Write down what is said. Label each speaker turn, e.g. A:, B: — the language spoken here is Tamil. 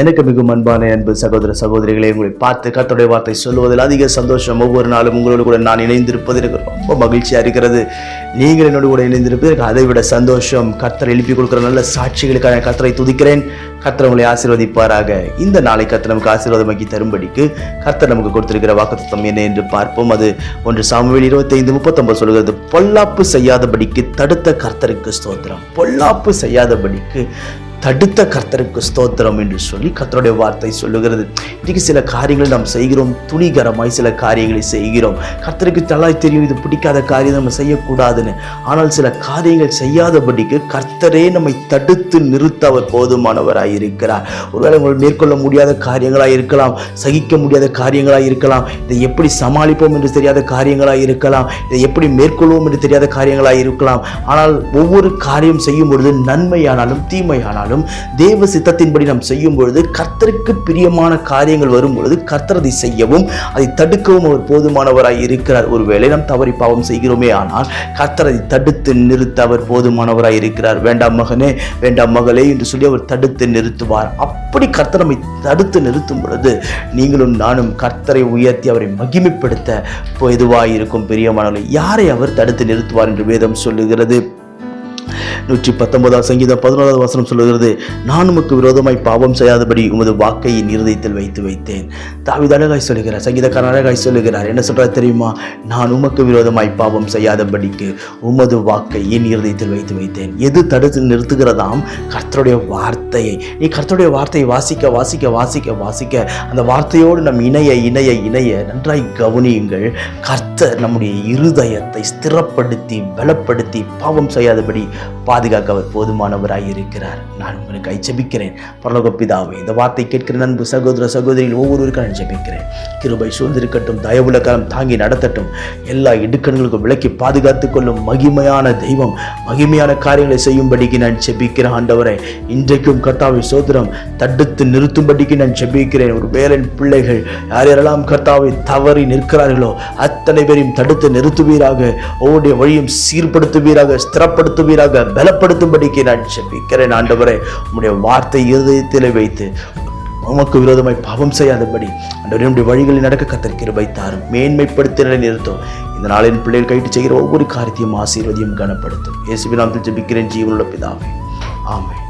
A: எனக்கு மிகவும் அன்பான அன்பு சகோதர சகோதரிகளை உங்களை பார்த்து கத்தோடைய வார்த்தை சொல்லுவதில் அதிக சந்தோஷம். ஒவ்வொரு நாளும் உங்களோடு கூட நான் இணைந்திருப்பது எனக்கு ரொம்ப மகிழ்ச்சியாக இருக்கிறது. நீங்கள் என்னோடு கூட இணைந்திருப்பது எனக்கு அதை விட சந்தோஷம். கத்தரை எழுப்பி கொடுக்குற நல்ல சாட்சிகளுக்கான கத்தரை துதிக்கிறேன். கர்த்தர் உங்களை ஆசீர்வதிப்பாராக. இந்த நாளை கர்த்தர் நமக்கு ஆசீர்வாதமாக்கி தரும்படிக்கு கர்த்தர் நமக்கு கொடுத்திருக்கிற வாக்குத்தம் என்ன என்று பார்ப்போம். அது ஒன்று சாமுவேல் இருபத்தைந்து முப்பத்தொன்பது சொல்கிறது பொல்லாப்பு செய்யாதபடிக்கு தடுத்த கர்த்தருக்கு ஸ்தோத்திரம். பொல்லாப்பு செய்யாதபடிக்கு தடுத்த கர்த்தருக்கு ஸ்தோத்திரம் என்று சொல்லி கர்த்தருடைய வார்த்தை சொல்லுகிறது. இன்றைக்கு சில காரியங்களை நாம் செய்கிறோம். துணிகரமாய் சில காரியங்களை செய்கிறோம். கர்த்தருக்கு தலாய் தெரியும் இது பிடிக்காத காரியம் நம்ம செய்யக்கூடாதுன்னு. ஆனால் சில காரியங்கள் செய்யாதபடிக்கு கர்த்தரே நம்மை தடுத்து நிறுத்த அவர் போதுமானவராய் இருக்கிறார். ஒருவேளை உங்கள் மேற்கொள்ள முடியாத காரியங்களாக இருக்கலாம் சகிக்க முடியாத காரியங்களாக இருக்கலாம் இதை எப்படி சமாளிப்போம் என்று தெரியாத காரியங்களாக இருக்கலாம் இதை எப்படி மேற்கொள்வோம் என்று தெரியாத காரியங்களாக இருக்கலாம். ஆனால் ஒவ்வொரு காரியம் செய்யும் பொழுது நன்மையானாலும் தீமையானாலும் தேவ சித்தத்தின்படி நாம் செய்யும் பொழுது கர்த்தருக்கு பிரியமான காரியங்கள் வரும் பொழுது கர்த்தர் அதை செய்யவும் அதை தடுக்கவும் அவர் போதுமானவராய் இருக்கிறார். ஒருவேளை நாம் தவறி பாவம் செய்கிறோமே ஆனால் கர்த்தர் அதை தடுத்து நிறுத்த அவர் போதுமானவராய் இருக்கிறார். வேண்டாம் மகனே வேண்டாம் மகளே என்று சொல்லி அவர் தடுத்து நிறுத்துவார். அப்படி கர்த்தர் நம்மை தடுத்து நிறுத்தும் பொழுது நீங்களும் நானும் கர்த்தரை உயர்த்தி அவரை மகிமைப்படுத்த எதுவாக இருக்கும் பெரியமானவர்களை யாரை அவர் தடுத்து நிறுத்துவார் என்று வேதம் சொல்லுகிறது? நூற்றி பத்தொன்பதாம் சங்கீதம் பதினோராவது வசனம் சொல்லுகிறது நான் உமக்கு விரோதமாய் பாவம் செய்யாதபடி உமது வாக்கை என் இருதயத்தில் வைத்து வைத்தேன். தாவித அழகாய் சொல்லுகிறார் சங்கீதக்காரன் அழகாய் சொல்லுகிறார் என்ன சொல்கிறார் தெரியுமா? நான் உமக்கு விரோதமாய் பாவம் செய்யாதபடிக்கு உமது வாக்கை என் இருதயத்தில் வைத்து வைத்தேன். எது தடுத்து நிறுத்துகிறதாம்? கர்த்தருடைய வார்த்தையை. நீ கர்த்தருடைய வார்த்தையை வாசிக்க வாசிக்க வாசிக்க வாசிக்க அந்த வார்த்தையோடு நம் இணைய இணைய இணைய நன்றாய் கவனியுங்கள். கர்த்தர் நம்முடைய இருதயத்தை ஸ்திரப்படுத்தி பலப்படுத்தி பாவம் செய்யாதபடி பாதுகாக்க அவர் போதுமானவராய் இருக்கிறார். நான் உங்களுக்கு ஜெபிக்கிறேன் பரலோக பிதாவை இந்த வார்த்தை கேட்கிற நண்பு சகோதர சகோதரியில் ஒவ்வொருவருக்கும் நான் ஜெபிக்கிறேன். கிருபை சூழ்ந்திருக்கட்டும் தயவுள்ள காலம் தாங்கி நடத்தட்டும். எல்லா இடுக்கண்களுக்கும் விலக்கி பாதுகாத்துக் கொள்ளும் மகிமையான தெய்வம் மகிமையான காரியங்களை செய்யும்படிக்கு நான் ஜெபிக்கிறேன். ஆண்டவரை இன்றைக்கும் கர்த்தாவை சோதரம் தடுத்து நிறுத்தும்படிக்கு நான் ஜெபிக்கிறேன். ஒரு வேலன் பிள்ளைகள் யார் யாரெல்லாம் கர்த்தாவை தவறி நிற்கிறார்களோ அத்தனை பேரையும் தடுத்து நிறுத்துவீராக. ஒவ்வொருடைய வழியும் சீர்படுத்துவீராக ஸ்திரப்படுத்துவீராக. பலப்படுத்தும்படிக்கு நான் செபிக்கிறேன் ஆண்டவரே. உம்முடைய வார்த்தை இருதயத்தில் வைத்து உமக்கு விரோதமாய் பாவம் செய்யாதபடி ஆண்டவரே நம்முடைய வழிகளில் நடக்க கத்தர் வைத்தாரும் மேன்மைப்படுத்தி நிறுத்தும். இந்த நாளின் பிள்ளைகள் கைட்டு செய்கிற ஒவ்வொரு காரியத்தையும் ஆசீர்வதியும் கனப்படுத்தும். இயேசுவின் நாம் ஜெபிக்கிறேன் ஜீவனுள்ள பிதாவே. ஆமென்.